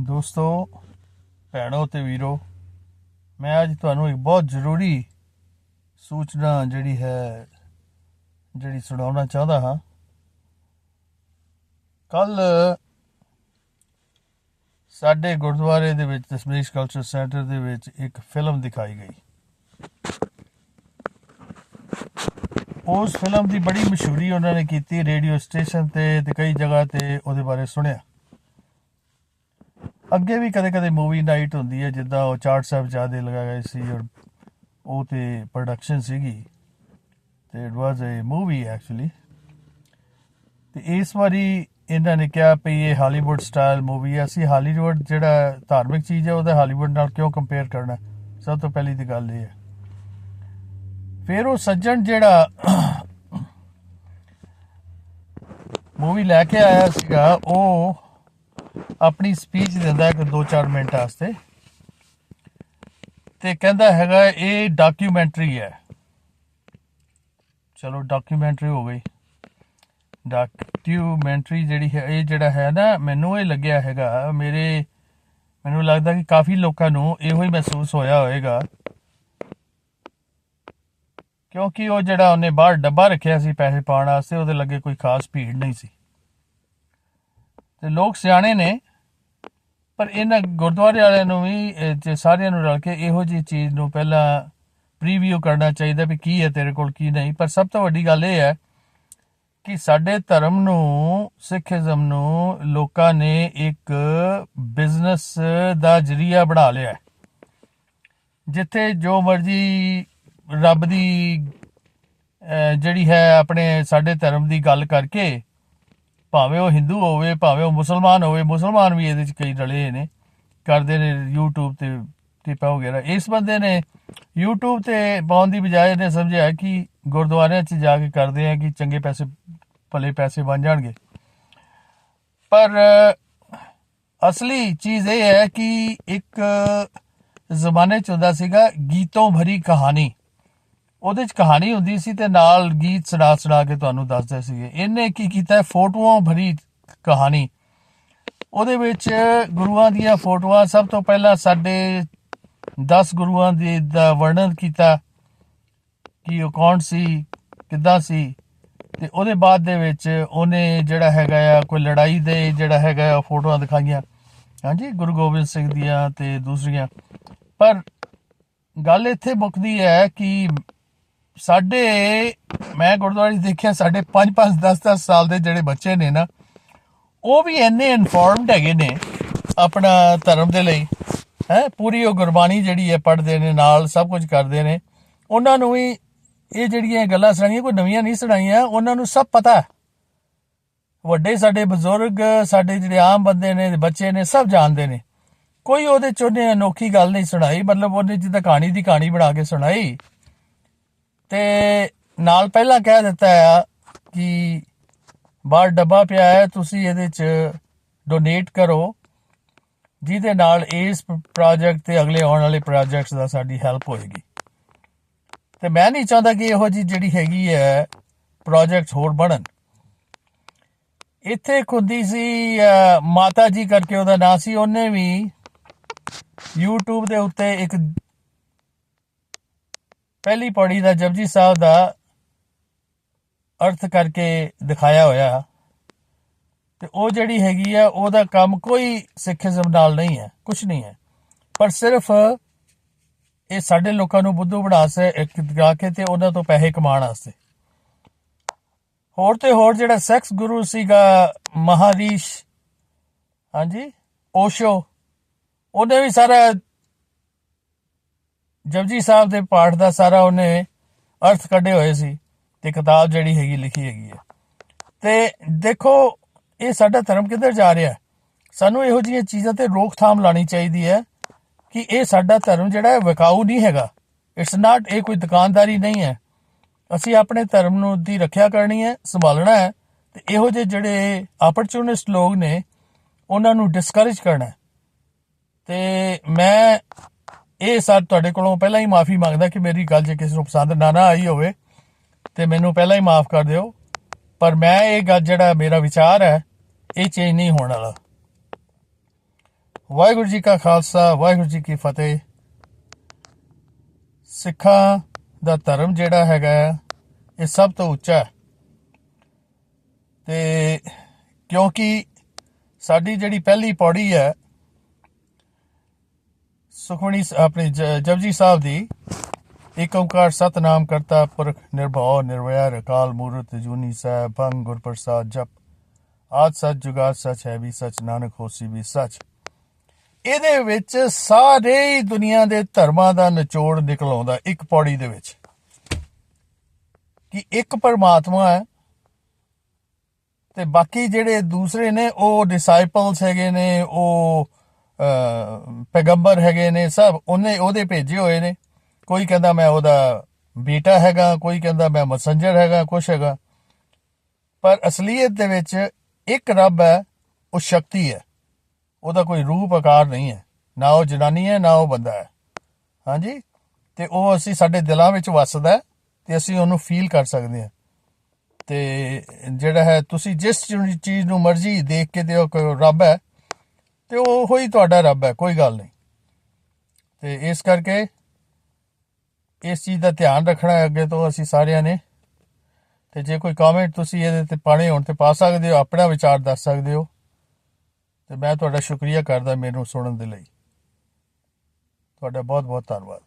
ਦੋਸਤੋ, ਭੈਣੋ ਤੇ ਵੀਰੋ, ਮੈਂ ਅੱਜ ਤੁਹਾਨੂੰ ਇੱਕ ਬਹੁਤ ਜ਼ਰੂਰੀ ਸੂਚਨਾ ਜਿਹੜੀ ਹੈ, ਜਿਹੜੀ ਸੁਣਾਉਣਾ ਚਾਹੁੰਦਾ ਹਾਂ। ਕੱਲ ਸਾਡੇ ਗੁਰਦੁਆਰੇ ਦੇ ਵਿੱਚ, ਦਸਮੇਸ਼ ਕਲਚਰ ਸੈਂਟਰ ਦੇ ਵਿੱਚ ਇੱਕ ਫਿਲਮ ਦਿਖਾਈ ਗਈ। ਉਸ ਫਿਲਮ ਦੀ ਬੜੀ ਮਸ਼ਹੂਰੀ ਉਹਨਾਂ ਨੇ ਕੀਤੀ ਰੇਡੀਓ ਸਟੇਸ਼ਨ ਤੇ ਤੇ ਕਈ ਜਗ੍ਹਾ ਤੇ ਉਹਦੇ ਬਾਰੇ ਸੁਣਿਆ। ਅੱਗੇ ਵੀ ਕਦੇ ਕਦੇ ਮੂਵੀ ਨਾਈਟ ਹੁੰਦੀ ਹੈ, ਜਿੱਦਾਂ ਉਹ ਚਾਰਟ ਸਾਹਿਬ ਜਿਆਦੇ ਲਗਾ ਗਏ ਸੀ ਔਰ ਉਹ ਤੇ ਪ੍ਰੋਡਕਸ਼ਨ ਸੀਗੀ ਤੇ it was a movie actually ਤੇ ਇਸ ਵਾਰੀ ਇਹਨਾਂ ਨੇ ਕਿਹਾ ਵੀ ਇਹ ਹਾਲੀਵੁੱਡ ਸਟਾਈਲ ਮੂਵੀ ਹੈ, ਅਸੀਂ ਹਾਲੀਵੁੱਡ ਜਿਹੜਾ ਧਾਰਮਿਕ ਚੀਜ਼ ਹੈ, ਉਹਦਾ ਹਾਲੀਵੁੱਡ ਨਾਲ ਕਿਉਂ ਕੰਪੇਅਰ ਕਰਨਾ ਸਭ ਤੋਂ ਪਹਿਲੀ ਦੀ ਗੱਲ ਇਹ ਹੈ। ਫਿਰ ਉਹ ਸੱਜਣ ਜਿਹੜਾ ਮੂਵੀ ਲੈ ਕੇ ਆਇਆ ਸੀਗਾ, ਉਹ ਆਪਣੀ ਸਪੀਚ ਦਿੰਦਾ ਇੱਕ 2-4 ਮਿੰਟ ਵਾਸਤੇ। ਤੇ ਕਹਿੰਦਾ ਹੈਗਾ, ਇਹ ਡਾਕੂਮੈਂਟਰੀ ਹੈ। ਚਲੋ ਡਾਕੂਮੈਂਟਰੀ ਹੋ ਗਈ। ਡਾਕੂਮੈਂਟਰੀ ਜਿਹੜੀ ਹੈ, ਇਹ ਜਿਹੜਾ ਹੈ ਨਾ, ਮੈਨੂੰ ਇਹ ਲੱਗਿਆ ਹੈਗਾ, ਮੇਰੇ, ਮੈਨੂੰ ਲੱਗਦਾ ਕਿ ਕਾਫੀ ਲੋਕਾਂ ਨੂੰ ਇਹੋ ਹੀ ਮਹਿਸੂਸ ਹੋਇਆ ਹੋਵੇਗਾ। ਕਿਉਂਕਿ ਉਹ ਜਿਹੜਾ ਉਹਨੇ ਬਾਹਰ ਡੱਬਾ ਰੱਖਿਆ ਸੀ ਪੈਸੇ ਪਾਉਣ ਵਾਸਤੇ, ਉਹਦੇ ਲੱਗੇ ਕੋਈ ਖਾਸ ਭੀੜ ਨਹੀਂ ਸੀ। ਤੇ ਲੋਕ ਸਿਆਣੇ ਨੇ, ਪਰ ਇਹਨਾਂ ਗੁਰਦੁਆਰੇ ਵਾਲਿਆਂ ਨੂੰ ਵੀ ਤੇ ਸਾਰਿਆਂ ਨੂੰ ਰਲ ਕੇ ਇਹੋ ਜਿਹੀ ਚੀਜ਼ ਨੂੰ ਪਹਿਲਾਂ ਪ੍ਰੀਵਿਊ ਕਰਨਾ ਚਾਹੀਦਾ ਵੀ ਕੀ ਹੈ ਤੇਰੇ ਕੋਲ, ਕੀ ਨਹੀਂ। ਪਰ ਸਭ ਤੋਂ ਵੱਡੀ ਗੱਲ ਇਹ ਹੈ ਕਿ ਸਾਡੇ ਧਰਮ ਨੂੰ, ਸਿੱਖੀਜ਼ਮ ਨੂੰ ਲੋਕਾਂ ਨੇ ਇੱਕ ਬਿਜ਼ਨਸ ਦਾ ਜਰੀਆ ਬਣਾ ਲਿਆ ਹੈ। ਜਿੱਥੇ ਜੋ ਮਰਜ਼ੀ ਰੱਬ ਦੀ ਜਿਹੜੀ ਹੈ ਆਪਣੇ ਸਾਡੇ ਧਰਮ ਦੀ ਗੱਲ ਕਰਕੇ ਭਾਵੇਂ ਉਹ ਹਿੰਦੂ ਹੋਵੇ, ਭਾਵੇਂ ਉਹ ਮੁਸਲਮਾਨ ਹੋਵੇ, ਮੁਸਲਮਾਨ ਵੀ ਇਹਦੇ ਚ ਕਈ ਰਲੇ ਨੇ। ਕਰਦੇ ਨੇ YouTube ਤੇ ਟਿਪਾ ਵਗੈਰਾ। ਇਸ ਬੰਦੇ ਨੇ YouTube ਤੇ ਪਾਉਣ ਦੀ ਬਜਾਏ ਨੇ ਸਮਝਿਆ ਕਿ ਗੁਰਦੁਆਰਿਆਂ 'ਚ ਜਾ ਕੇ ਕਰਦੇ ਆ ਕਿ ਚੰਗੇ ਪੈਸੇ, ਭਲੇ ਪੈਸੇ ਬਣ ਜਾਣਗੇ। ਪਰ ਅਸਲੀ ਚੀਜ਼ ਇਹ ਹੈ ਕਿ ਇੱਕ ਜ਼ਮਾਨੇ 'ਚ ਹੁੰਦਾ ਸੀਗਾ ਗੀਤੋਂ ਭਰੀ ਕਹਾਣੀ। ਉਹਦੇ 'ਚ ਕਹਾਣੀ ਹੁੰਦੀ ਸੀ ਤੇ ਨਾਲ ਗੀਤ ਸੁਣਾ ਸੁਣਾ ਕੇ ਤੁਹਾਨੂੰ ਦੱਸਦੇ ਸੀਗੇ। ਇਹਨੇ ਕੀ ਕੀਤਾ ਫੋਟੋਆਂ ਭਰੀ ਕਹਾਣੀ। ਉਹਦੇ ਵਿੱਚ ਗੁਰੂਆਂ ਦੀਆਂ ਫੋਟੋਆਂ, ਸਭ ਤੋਂ ਪਹਿਲਾਂ ਸਾਡੇ 10 ਗੁਰੂਆਂ ਦੀ ਦਾ ਵਰਣਨ ਕੀਤਾ ਕਿ ਉਹ ਕੌਣ ਸੀ, ਕਿੱਦਾਂ ਸੀ, ਤੇ ਉਹਦੇ ਬਾਅਦ ਦੇ ਵਿੱਚ ਉਹਨੇ ਜਿਹੜਾ ਹੈਗਾ ਆ, ਕੋਈ ਲੜਾਈ ਦੇ ਜਿਹੜਾ ਹੈਗਾ ਆ ਫੋਟੋਆਂ ਦਿਖਾਈਆਂ। ਹਾਂਜੀ, ਗੁਰੂ ਗੋਬਿੰਦ ਸਿੰਘ ਦੀਆਂ ਤੇ ਦੂਸਰੀਆਂ। ਪਰ ਗੱਲ ਇੱਥੇ ਮੁੱਕਦੀ ਹੈ ਕਿ ਸਾਡੇ, ਮੈਂ ਗੁਰਦੁਆਰੇ ਦੇਖਿਆ ਸਾਡੇ 5 5 10 10 ਸਾਲ ਦੇ ਜਿਹੜੇ ਬੱਚੇ ਨੇ ਨਾ, ਉਹ ਵੀ ਇੰਨੇ ਇਨਫੋਰਮਡ ਹੈਗੇ ਨੇ ਆਪਣਾ ਧਰਮ ਦੇ ਲਈ। ਹੈ, ਪੂਰੀ ਉਹ ਗੁਰਬਾਣੀ ਜਿਹੜੀ ਹੈ ਪੜ੍ਹਦੇ ਨੇ, ਨਾਲ ਸਭ ਕੁਝ ਕਰਦੇ ਨੇ। ਉਹਨਾਂ ਨੂੰ ਵੀ ਇਹ ਜਿਹੜੀਆਂ ਗੱਲਾਂ ਸੁਣਾਈਆਂ, ਕੋਈ ਨਵੀਆਂ ਨਹੀਂ ਸੁਣਾਈਆਂ, ਉਹਨਾਂ ਨੂੰ ਸਭ ਪਤਾ ਹੈ। ਵੱਡੇ ਸਾਡੇ ਬਜ਼ੁਰਗ, ਸਾਡੇ ਜਿਹੜੇ ਆਮ ਬੰਦੇ ਨੇ, ਬੱਚੇ ਨੇ, ਸਭ ਜਾਣਦੇ ਨੇ। ਕੋਈ ਉਹਦੇ ਚ ਉਹਨੇ ਅਨੋਖੀ ਗੱਲ ਨਹੀਂ ਸੁਣਾਈ, ਮਤਲਬ ਉਹਨੇ ਜਿੱਦਾਂ ਕਹਾਣੀ ਦੀ ਕਹਾਣੀ ਬਣਾ ਕੇ ਸੁਣਾਈ। ਤੇ ਨਾਲ ਪਹਿਲਾਂ ਕਹਿ ਦਿੱਤਾ ਆ ਕਿ ਬਾਹਰ ਡੱਬਾ ਪਿਆ ਹੈ, ਤੁਸੀਂ ਇਹਦੇ ਚ ਡੋਨੇਟ ਕਰੋ, ਜਿਹਦੇ ਨਾਲ ਇਸ ਪ੍ਰੋਜੈਕਟ ਤੇ ਅਗਲੇ ਆਉਣ ਵਾਲੇ ਪ੍ਰੋਜੈਕਟਸ ਦਾ ਸਾਡੀ ਹੈਲਪ ਹੋਏਗੀ। ਤੇ ਮੈਂ ਨਹੀਂ ਚਾਹੁੰਦਾ ਕਿ ਇਹੋ ਜੀ ਜਿਹੜੀ ਹੈਗੀ ਹੈ ਪ੍ਰੋਜੈਕਟਸ ਹੋਰ ਬਣਨ। ਇੱਥੇ ਇੱਕ ਹੁੰਦੀ ਸੀ ਮਾਤਾ ਜੀ ਕਰਕੇ ਉਹਦਾ ਨਾਂ ਸੀ, ਉਹਨੇ ਵੀ YouTube ਦੇ ਉੱਤੇ ਇੱਕ ਪਹਿਲੀ ਪੌੜੀ ਦਾ ਜਪਜੀ ਸਾਹਿਬ ਦਾ ਅਰਥ ਕਰਕੇ ਦਿਖਾਇਆ ਹੋਇਆ। ਤੇ ਉਹ ਜਿਹੜੀ ਹੈਗੀ ਆ, ਉਹਦਾ ਕੰਮ ਕੋਈ ਸਿੱਖੀਜ਼ਮ ਨਾਲ ਨਹੀਂ ਹੈ ਕੁਝ ਨਹੀਂ ਹੈ। ਪਰ ਸਿਰਫ ਇਹ ਸਾਡੇ ਲੋਕਾਂ ਨੂੰ ਬੁੱਧੂ ਬਣਾ ਸੇ, ਇੱਕ ਦਿਖਾ ਕੇ ਤੇ ਉਹਨਾਂ ਤੋਂ ਪੈਸੇ ਕਮਾਉਣ ਵਾਸਤੇ। ਹੋਰ ਤੇ ਹੋਰ ਜਿਹੜਾ ਸੈਕਸ ਗੁਰੂ ਸੀਗਾ ਮਹਾਰੀਸ਼ ਹਾਂਜੀ, ਓਸ਼ੋ, ਉਹਨੇ ਵੀ ਸਾਰਾ ਜਪਜੀ ਸਾਹਿਬ ਦੇ ਪਾਠ ਦਾ ਸਾਰਾ ਉਹਨੇ ਅਰਥ ਕੱਢੇ ਹੋਏ ਸੀ ਤੇ ਕਿਤਾਬ ਜਿਹੜੀ ਹੈਗੀ ਲਿਖੀ ਹੈਗੀ ਹੈ। ਤੇ ਦੇਖੋ, ਇਹ ਸਾਡਾ ਧਰਮ ਕਿੱਧਰ ਜਾ ਰਿਹਾ? ਸਾਨੂੰ ਇਹੋ ਜਿਹੀਆਂ ਚੀਜ਼ਾਂ ਤੇ ਰੋਕਥਾਮ ਲਾਣੀ ਚਾਹੀਦੀ ਹੈ ਕਿ ਇਹ ਸਾਡਾ ਧਰਮ ਜਿਹੜਾ ਹੈ ਵਿਕਾਊ ਨਹੀਂ ਹੈਗਾ। ਇਟਸ ਨਾਟ ਇਹ ਕੋਈ ਦੁਕਾਨਦਾਰੀ ਨਹੀਂ ਹੈ। ਅਸੀਂ ਆਪਣੇ ਧਰਮ ਨੂੰ ਦੀ ਰੱਖਿਆ ਕਰਨੀ ਹੈ, ਸੰਭਾਲਣਾ ਹੈ ਤੇ ਇਹੋ ਜਿਹੇ ਜਿਹੜੇ ਆਪਰਚੂਨਿਸਟ ਲੋਕ ਨੇ, ਉਹਨਾਂ ਨੂੰ ਡਿਸਕਰੇਜ ਕਰਨਾ ਹੈ। ਤੇ ਮੈਂ ਇਹ ਸਰ ਤੁਹਾਡੇ ਕੋਲੋਂ ਪਹਿਲਾਂ ਹੀ ਮਾਫੀ ਮੰਗਦਾ ਕਿ ਮੇਰੀ ਗੱਲ ਜੇ ਕਿਸੇ ਨੂੰ ਪਸੰਦ ਨਾ ਨਾ ਆਈ ਹੋਵੇ ਤੇ ਮੈਨੂੰ ਪਹਿਲਾਂ ਹੀ ਮਾਫ ਕਰ ਦਿਓ। ਪਰ ਮੈਂ ਇਹ ਗੱਲ ਜਿਹੜਾ ਮੇਰਾ ਵਿਚਾਰ ਹੈ ਇਹ ਚੇਂਜ ਨਹੀਂ ਹੋਣ ਵਾਲਾ। ਵਾਹਿਗੁਰੂ ਜੀ ਕਾ ਖਾਲਸਾ ਵਾਹਿਗੁਰੂ ਜੀ ਕੀ ਫਤਿਹ। ਸਿੱਖਾਂ ਦਾ ਧਰਮ ਜਿਹੜਾ ਹੈਗਾ ਹੈ, ਇਹ ਸਭ ਤੋਂ ਉੱਚਾ ਹੈ। ਤੇ ਕਿਉਂਕਿ ਸਾਡੀ ਜਿਹੜੀ ਪਹਿਲੀ ਪੌੜੀ ਹੈ ਸੁਖਮਣੀ ਸ- ਆਪਣੀ ਜਪਜੀ ਸਾਹਿਬ ਦੀ ਏਕ ਓੰਕਾਰ ਸਤਨਾਮ ਕਰਤਾ ਪੁਰਖ ਨਿਰਭਉ ਨਿਰਵੈਰ ਅਕਾਲ ਮੂਰਤ ਜੂਨੀ ਸਾਹਿਬ ਭੰਗ ਗੁਰ ਪ੍ਰਸਾਦ ਜਪ। ਆਦ ਸੱਚ ਜੁਗਾਦ ਸੱਚ ਹੈ ਵੀ ਸੱਚ, ਨਾਨਕ ਹੋਸੀ ਵੀ ਸੱਚ। ਇਹਦੇ ਵਿੱਚ ਸਾਰੇ ਹੀ ਦੁਨੀਆ ਦੇ ਧਰਮਾਂ ਦਾ ਨਿਚੋੜ ਨਿਕਲ ਆਉਂਦਾ ਇੱਕ ਪੌੜੀ ਦੇ ਵਿੱਚ। ਕਿ ਇੱਕ ਪਰਮਾਤਮਾ ਹੈ ਤੇ ਬਾਕੀ ਜਿਹੜੇ ਦੂਸਰੇ ਨੇ, ਉਹ ਡਿਸਾਈਪਲਸ ਹੈਗੇ ਨੇ, ਉਹ ਪੈਗੰਬਰ ਹੈਗੇ ਨੇ, ਸਭ ਉਹਨੇ ਉਹਦੇ ਭੇਜੇ ਹੋਏ ਨੇ। ਕੋਈ ਕਹਿੰਦਾ ਮੈਂ ਉਹਦਾ ਬੇਟਾ ਹੈਗਾ, ਕੋਈ ਕਹਿੰਦਾ ਮੈਂ ਮਸੰਜਰ ਹੈਗਾ, ਕੁਛ ਹੈਗਾ। ਪਰ ਅਸਲੀਅਤ ਦੇ ਵਿੱਚ ਇੱਕ ਰੱਬ ਹੈ, ਉਹ ਸ਼ਕਤੀ ਹੈ। ਉਹਦਾ ਕੋਈ ਰੂਪ ਆਕਾਰ ਨਹੀਂ ਹੈ। ਨਾ ਉਹ ਜਨਾਨੀ ਹੈ, ਨਾ ਉਹ ਬੰਦਾ ਹੈ। ਹਾਂਜੀ? ਤੇ ਉਹ ਅਸੀਂ ਸਾਡੇ ਦਿਲਾਂ ਵਿੱਚ ਵੱਸਦਾ ਹੈ ਤੇ ਅਸੀਂ ਉਹਨੂੰ ਫੀਲ ਕਰ ਸਕਦੇ ਹਾਂ। ਤੇ ਜਿਹੜਾ ਹੈ, ਤੁਸੀਂ ਜਿਸ ਚੀਜ਼ ਨੂੰ ਮਰਜ਼ੀ ਦੇਖ ਕੇ ਤੇ ਉਹ ਰੱਬ ਹੈ ਤੇ ਉਹ ਹੀ ਤੁਹਾਡਾ ਰੱਬ ਹੈ, ਕੋਈ ਗੱਲ ਨਹੀਂ। ਤੇ ਇਸ ਕਰਕੇ ਇਸ ਚੀਜ਼ ਦਾ ਧਿਆਨ ਰੱਖਣਾ ਹੈ ਅੱਗੇ ਤੋਂ ਅਸੀਂ ਸਾਰਿਆਂ ਨੇ। ਤੇ ਜੇ ਕੋਈ ਕਮੈਂਟ ਤੁਸੀਂ ਇਹਦੇ ਤੇ ਪਾਣੇ ਹੋਣ ਤੇ ਪਾ ਸਕਦੇ ਹੋ, ਆਪਣਾ ਵਿਚਾਰ ਦੱਸ ਸਕਦੇ ਹੋ। ਤੇ ਮੈਂ ਤੁਹਾਡਾ ਸ਼ੁਕਰੀਆ ਕਰਦਾ ਮੈਨੂੰ ਸੁਣਨ ਦੇ ਲਈ। ਤੁਹਾਡਾ ਬਹੁਤ ਬਹੁਤ ਧੰਨਵਾਦ।